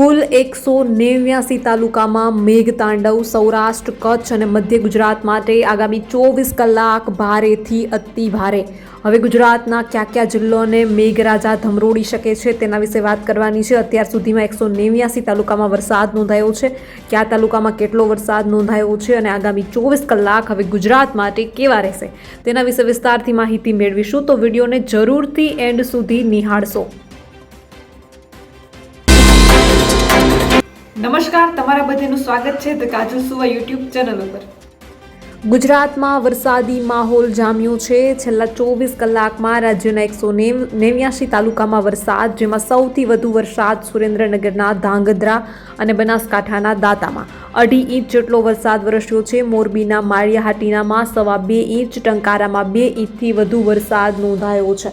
કુલ એકસો નેવ્યાસી તાલુકામાં મેઘતાંડવ, સૌરાષ્ટ્ર, કચ્છ અને મધ્ય ગુજરાત માટે આગામી ચોવીસ કલાક ભારેથી અતિ ભારે. હવે ગુજરાતના કયા કયા જિલ્લોને મેઘરાજા ધમરોડી શકે છે તેના વિશે વાત કરવાની છે. અત્યાર સુધીમાં એકસો નેવ્યાસી તાલુકામાં વરસાદ નોંધાયો છે. કયા તાલુકામાં કેટલો વરસાદ નોંધાયો છે અને આગામી ચોવીસ કલાક હવે ગુજરાત માટે કેવા રહેશે તેના વિશે વિસ્તારથી માહિતી મેળવીશું. તો વિડીયોને જરૂરથી એન્ડ સુધી નિહાળશો. નમસ્કાર, તમારા બધાનું સ્વાગત છે ધ કાજુ સુવા યુટ્યુબ ચેનલ ઉપર. ગુજરાતમાં વરસાદી માહોલ જામ્યો છે. છેલ્લા ચોવીસ કલાકમાં રાજ્યના એકસો નેવ નેવ્યાસી તાલુકામાં વરસાદ, જેમાં સૌથી વધુ વરસાદ સુરેન્દ્રનગરના ધાંગધ્રા અને બનાસકાંઠાના દાંતામાં. અઢી ઇંચ જેટલો વરસાદ વરસ્યો છે. મોરબીના માળિયાહાટીનામાં સવા બે ઇંચ, ટંકારામાં બે ઇંચથી વધુ વરસાદ નોંધાયો છે.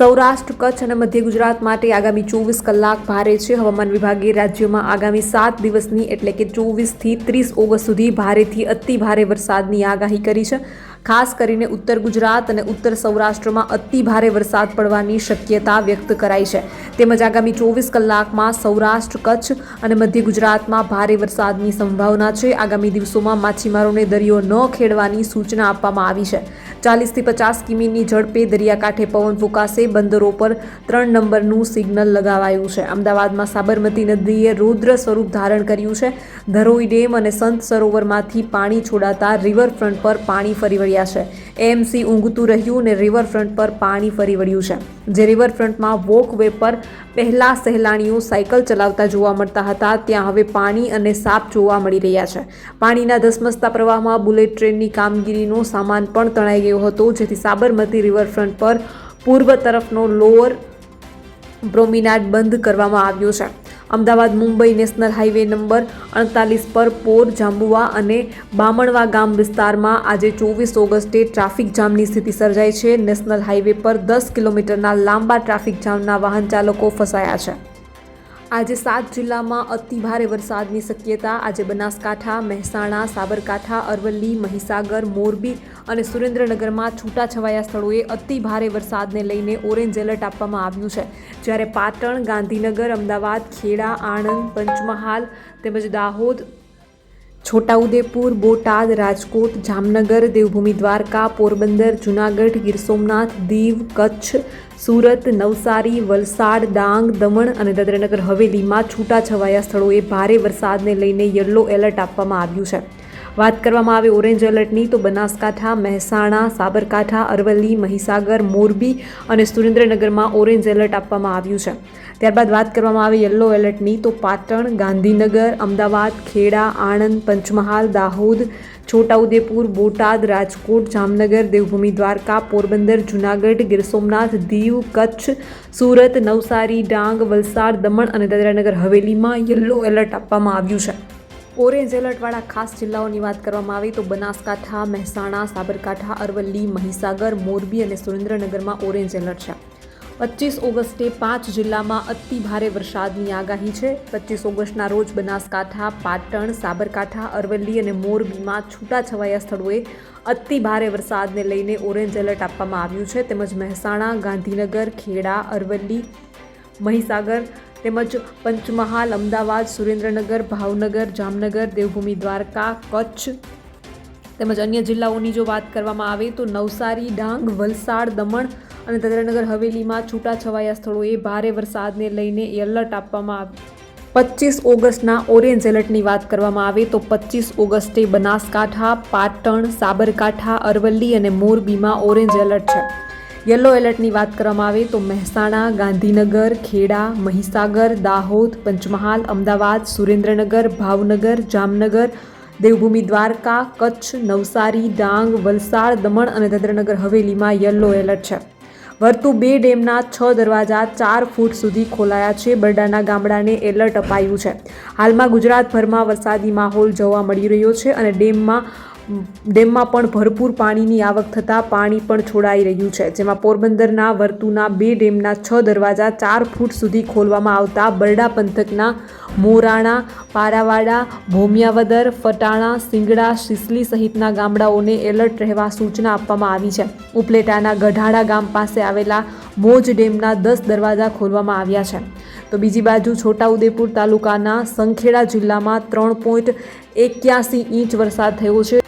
સૌરાષ્ટ્ર, કચ્છ અને મધ્ય ગુજરાત માટે આગામી ચોવીસ કલાક ભારે છે. હવામાન વિભાગે રાજ્યમાં આગામી સાત દિવસની એટલે કે ચોવીસથી ત્રીસ ઓગસ્ટ સુધી ભારેથી અતિ ભારે વરસાદની આગાહી કરી છે. ખાસ કરીને ઉત્તર ગુજરાત અને ઉત્તર સૌરાષ્ટ્રમાં અતિ ભારે વરસાદ પડવાની શક્યતા વ્યક્ત કરાઈ છે. તેમજ આગામી ચોવીસ કલાકમાં સૌરાષ્ટ્ર, કચ્છ અને મધ્ય ગુજરાતમાં ભારે વરસાદની સંભાવના છે. આગામી દિવસોમાં માછીમારોને દરિયો ન ખેડવાની સૂચના આપવામાં આવી છે. ચાલીસથી પચાસ કિમીની ઝડપે દરિયાકાંઠે પવન ફૂંકાશે. બંદરો પર ત્રણ નંબરનું સિગ્નલ લગાવાયું છે. અમદાવાદમાં સાબરમતી નદીએ રૌદ્ર સ્વરૂપ ધારણ કર્યું છે. ધરોઈ ડેમ અને સંત સરોવરમાંથી પાણી છોડાતા રિવરફ્રન્ટ પર પાણી ફરી વળ્યા છે. એએમસી ઊંઘતું રહ્યું અને રિવરફ્રન્ટ પર પાણી ફરી વળ્યું છે. જે રિવરફ્રન્ટમાં વોક વે પર પહેલા સહેલાણીઓ સાયકલ ચલાવતા જોવા મળતા હતા, ત્યાં હવે પાણી અને સાપ જોવા મળી રહ્યા છે. પાણીના ધસમસતા પ્રવાહમાં બુલેટ ટ્રેનની કામગીરીનો સામાન પણ તણાઈ ગયો હતો, જેથી સાબરમતી રિવરફ્રન્ટ પર પૂર્વ તરફનો લોઅર બ્રોમિનાડ બંધ કરવામાં આવ્યો છે. Ahmedabad Mumbai national highway number અડતાલીસ પર પોર, જાંબુવા અને બામણવા ગામ વિસ્તારમાં આજે ચોવીસ ઓગસ્ટે ટ્રાફિક જામની સ્થિતિ સર્જાઈ છે. નેશનલ હાઈવે પર દસ કિલોમીટરના લાંબા ટ્રાફિક જામના વાહન ચાલકો ફસાયા છે. આજે સાત જિલ્લામાં અતિભારે વરસાદની શક્યતા. આજે બનાસકાંઠા, મહેસાણા, સાબરકાંઠા, અરવલ્લી, મહીસાગર, મોરબી અને સુરેન્દ્રનગરમાં છૂટાછવાયા સ્થળોએ અતિ ભારે વરસાદને લઈને ઓરેન્જ એલર્ટ આપવામાં આવ્યું છે. જ્યારે પાટણ, ગાંધીનગર, અમદાવાદ, ખેડા, આણંદ, પંચમહાલ તેમજ દાહોદ છોટાઉદેપુર, બોટાદ, રાજકોટ, જામનગર, દેવભૂમિ દ્વારકા, પોરબંદર, જૂનાગઢ, ગીર સોમનાથ, દીવ, કચ્છ, સુરત, નવસારી, વલસાડ, ડાંગ, દમણ અને દાદરાનગર. હવેલીમાં છૂટાછવાયા સ્થળોએ ભારે વરસાદને લઈને યલો એલર્ટ આપવામાં આવ્યું છે. વાત કરવામાં આવે ઓરેન્જ એલર્ટની, તો બનાસકાંઠા, મહેસાણા, સાબરકાંઠા, અરવલ્લી, મહીસાગર, મોરબી અને સુરેન્દ્રનગરમાં ઓરેન્જ એલર્ટ આપવામાં આવ્યું છે. ત્યારબાદ વાત કરવામાં આવે યલો એલર્ટની, તો પાટણ, ગાંધીનગર, અમદાવાદ, ખેડા, આણંદ, પંચમહાલ, દાહોદ, છોટાઉદેપુર, બોટાદ, રાજકોટ, જામનગર, દેવભૂમિ દ્વારકા, પોરબંદર, જૂનાગઢ, ગીર સોમનાથ, દીવ, કચ્છ, સુરત, નવસારી, ડાંગ, વલસાડ, દમણ અને દાદરાનગર હવેલીમાં યલો એલર્ટ આપવામાં આવ્યું છે. ઓરેન્જ એલર્ટવાળા ખાસ જિલ્લાઓની વાત કરવામાં આવે તો બનાસકાંઠા, મહેસાણા, સાબરકાંઠા, અરવલ્લી, મહીસાગર, મોરબી અને સુરેન્દ્રનગરમાં ઓરેન્જ એલર્ટ છે. પચીસ ઓગસ્ટે પાંચ જિલ્લામાં અતિ ભારે વરસાદની આગાહી છે. પચીસ ઓગસ્ટના રોજ બનાસકાંઠા, પાટણ, સાબરકાંઠા, અરવલ્લી અને મોરબીમાં છૂટાછવાયા સ્થળોએ અતિ ભારે વરસાદને લઈને ઓરેન્જ એલર્ટ આપવામાં આવ્યું છે. તેમજ મહેસાણા, ગાંધીનગર, ખેડા, અરવલ્લી, મહીસાગર તેમજ પંચમહાલ, અમદાવાદ, સુરેન્દ્રનગર, ભાવનગર, જામનગર, દેવભૂમિ, દ્વારકા, કચ્છ તેમજ અન્ય જિલ્લાઓની જો વાત કરવામાં આવે તો નવસારી, ડાંગ, વલસાડ, દમણ અને દાદરાનગર, હવેલીમાં છૂટાછવાયા સ્થળોએ ભારે વરસાદને લઈને એલર્ટ આપવામાં આવ્યું પચીસ ઓગસ્ટના ઓરેન્જ એલર્ટની વાત કરવામાં આવે તો પચીસ ઓગસ્ટે બનાસકાંઠા, પાટણ, સાબરકાંઠા, અરવલ્લી અને મોરબીમાં ઓરેન્જ એલર્ટ છે. યલો એલર્ટની વાત કરવામાં આવે તો મહેસાણા, ગાંધીનગર, ખેડા, મહીસાગર, દાહોદ, પંચમહાલ, અમદાવાદ, સુરેન્દ્રનગર, ભાવનગર, જામનગર, દેવભૂમિ દ્વારકા, કચ્છ, નવસારી, ડાંગ, વલસાડ, દમણ અને દાદરાનગર હવેલીમાં યલો એલર્ટ છે. વર્તુ બે ડેમના છ દરવાજા ચાર ફૂટ સુધી ખોલાયા છે. બરડાના ગામડાને એલર્ટ અપાયું છે. હાલમાં ગુજરાતભરમાં વરસાદી માહોલ જોવા મળી રહ્યો છે અને ડેમમાં ડેમમાં પણ ભરપૂર પાણીની આવક થતાં પાણી પણ છોડાઈ રહ્યું છે, જેમાં પોરબંદરના વર્તુના બે ડેમના છ દરવાજા ચાર ફૂટ સુધી ખોલવામાં આવતા બરડા પંથકના મોરાણા, પારાવાડા, ભોમિયાવદર, ફટાણા, સિંગડા સિસલી સહિતના ગામડાઓને એલર્ટ રહેવા સૂચના આપવામાં આવી છે. ઉપલેટાના ગઢાડા ગામ પાસે આવેલા મોજ ડેમના દસ દરવાજા ખોલવામાં આવ્યા છે. તો બીજી બાજુ છોટાઉદેપુર તાલુકાના સંખેડા જિલ્લામાં ત્રણ પોઈન્ટ એક્યાસી ઇંચ વરસાદ થયો છે.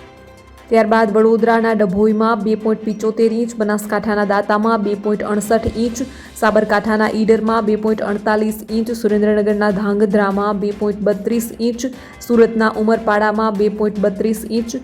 ત્યારબાદ વડોદરાના ડભોઈમાં બે પોઈન્ટ પિચોતેર ઇંચ, બનાસકાંઠાના દાંતામાં બે પોઈન્ટ અડસઠ ઇંચ, સાબરકાંઠાના ઈડરમાં બે પોઈન્ટ અડતાલીસ ઇંચ, સુરેન્દ્રનગરના ધાંગધ્રામાં બે પોઈન્ટ બત્રીસ ઇંચ, સુરતના ઉમરપાડામાં બે પોઈન્ટ બત્રીસ ઇંચ,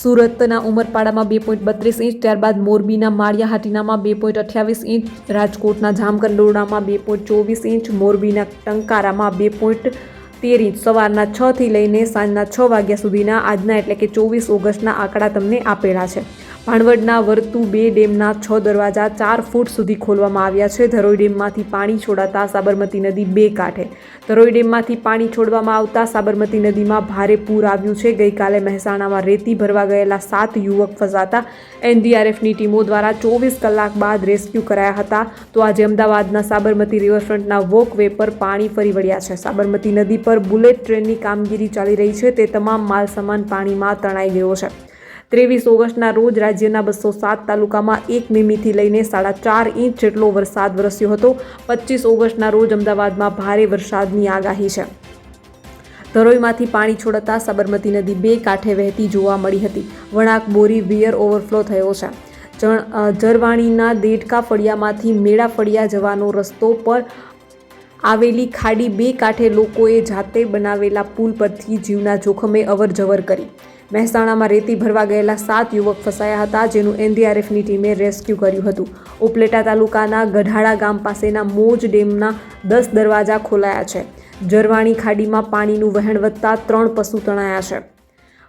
સુરતના ઉમરપાડામાં બે પોઈન્ટ બત્રીસ ઇંચ, ત્યારબાદ મોરબીના માળિયાહાટીનામાં બે પોઈન્ટ અઠ્યાવીસ ઇંચ, રાજકોટના જામકંડોરણામાં બે પોઈન્ટ ચોવીસ ઇંચ, મોરબીના ટંકારામાં બે પોઈન્ટ તેર ઇંચ સવારના છ થી લઈને સાંજના છ વાગ્યા સુધીના આજના એટલે કે ચોવીસ ઓગસ્ટના આંકડા તમને આપેલા છે. ભાણવડના વર્તુ બે ડેમના છ દરવાજા ચાર ફૂટ સુધી ખોલવામાં આવ્યા છે. ધરોઈ ડેમમાંથી પાણી છોડાતા સાબરમતી નદી બે કાંઠે. ધરોઈ ડેમમાંથી પાણી છોડવામાં આવતા સાબરમતી નદીમાં ભારે પૂર આવ્યું છે. ગઈકાલે મહેસાણામાં રેતી ભરવા ગયેલા સાત યુવક ફસાતા. એનડીઆરએફની ટીમો દ્વારા ચોવીસ કલાક બાદ રેસ્ક્યુ કરાયા હતા. તો આજે અમદાવાદના સાબરમતી રિવરફ્રન્ટના વોક વે પર પાણી ફરી વળ્યા છે. સાબરમતી નદી પર બુલેટ ટ્રેનની કામગીરી ચાલી રહી છે. તે તમામ માલસામાન પાણીમાં તણાઈ ગયો છે. ત્રેવીસ ઓગસ્ટના રોજ રાજ્યના બસો સાત તાલુકામાં એક મીમીથી લઈને સાડા ચાર ઇંચ જેટલો વરસાદ વરસ્યો હતો. પચીસ ઓગસ્ટના રોજ અમદાવાદમાં ભારે વરસાદની આગાહી છે. ધરોઈમાંથી પાણી છોડતા સાબરમતી નદી બે કાંઠે વહેતી જોવા મળી હતી. વણાક બોરી વિયર ઓવરફ્લો થયો છે. જરવાણીના દેડકા ફળિયામાંથી મેળા ફળિયા જવાનો રસ્તો પર આવેલી ખાડી બે કાંઠે લોકોએ જાતે બનાવેલા પુલ પરથી જીવના જોખમે અવરજવર કરી. મહેસાણામાં રેતી ભરવા ગયેલા સાત યુવક ફસાયા હતા, જેનું એનડીઆરએફની ટીમે રેસ્ક્યુ કર્યું હતું. ઉપલેટા તાલુકાના ગઢાડા ગામ પાસેના મોજ ડેમના દસ દરવાજા ખોલાયા છે. જરવાણી ખાડીમાં પાણીનું વહેણ વધતા ત્રણ પશુ તણાયા છે.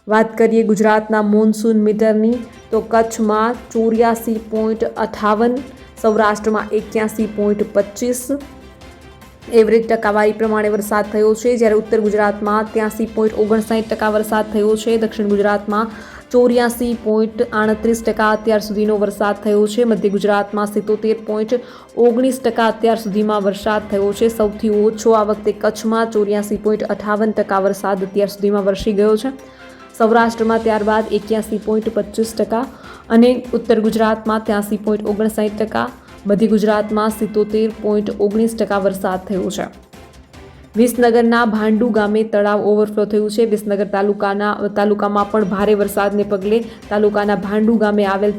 વાત કરીએ ગુજરાતના મોન્સૂન મીટરની, તો કચ્છમાં ચોર્યાસી પોઈન્ટ અઠાવન, સૌરાષ્ટ્રમાં એક્યાસી પોઈન્ટ પચીસ એવરેજ ટકાવારી પ્રમાણે વરસાદ થયો છે. જ્યારે ઉત્તર ગુજરાતમાં ત્યાંસી પોઈન્ટ ઓગણસાઠ ટકા વરસાદ થયો છે. દક્ષિણ ગુજરાતમાં ચોર્યાસી પોઈન્ટ આડત્રીસ ટકા અત્યાર સુધીનો વરસાદ થયો છે. મધ્ય ગુજરાતમાં સિત્તોતેર પોઈન્ટ ઓગણીસ ટકા અત્યાર સુધીમાં વરસાદ થયો છે. સૌથી ઓછો આ વખતે કચ્છમાં ચોર્યાસી પોઈન્ટ અઠાવન ટકા વરસાદ અત્યાર સુધીમાં વરસી ગયો છે. સૌરાષ્ટ્રમાં ત્યારબાદ એક્યાસી પોઈન્ટ પચીસ ટકા અને ઉત્તર ગુજરાતમાં ત્યાંસી પોઈન્ટ ઓગણસાઠ ટકા મધ્ય ગુજરાતમાં સિત્તોતેર પોઈન્ટ ઓગણીસ ટકા વરસાદ થયો છે. વિસનગરના ભાંડુ ગામે તળાવ ઓવરફ્લો થયું છે. વિસનગર તાલુકાના, તાલુકામાં પણ ભારે વરસાદને પગલે તાલુકાના ભાંડુ ગામે આવેલ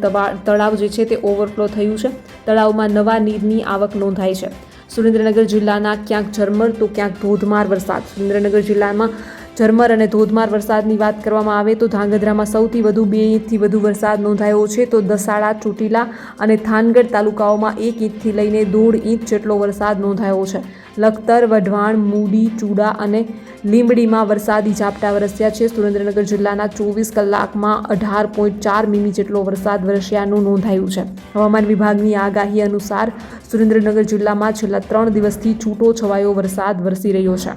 તળાવ જે છે તે ઓવરફ્લો થયું છે. તળાવમાં નવા નીરની આવક નોંધાઈ છે. સુરેન્દ્રનગર જિલ્લાના ક્યાંક ઝરમર તો ક્યાંક ધોધમાર વરસાદ. સુરેન્દ્રનગર જિલ્લામાં ઝરમર અને ધોધમાર વરસાદની વાત કરવામાં આવે તો ધાંગધ્રામાં સૌથી વધુ બે ઇંચથી વધુ વરસાદ નોંધાયો છે તો દસાડા ચોટીલા અને થાનગઢ તાલુકાઓમાં એક ઇંચથી લઈને દોઢ ઇંચ જેટલો વરસાદ નોંધાયો છે. લખતર, વઢવાણ, મૂડી, ચૂડા અને લીંબડીમાં વરસાદી ઝાપટા વરસ્યા છે. સુરેન્દ્રનગર જિલ્લાના ચોવીસ કલાકમાં અઢાર પોઈન્ટ ચાર મીમી જેટલો વરસાદ વરસ્યાનું નોંધાયું છે. હવામાન વિભાગની આગાહી અનુસાર સુરેન્દ્રનગર જિલ્લામાં છેલ્લા ત્રણ દિવસથી છૂટો છવાયો વરસાદ વરસી રહ્યો છે.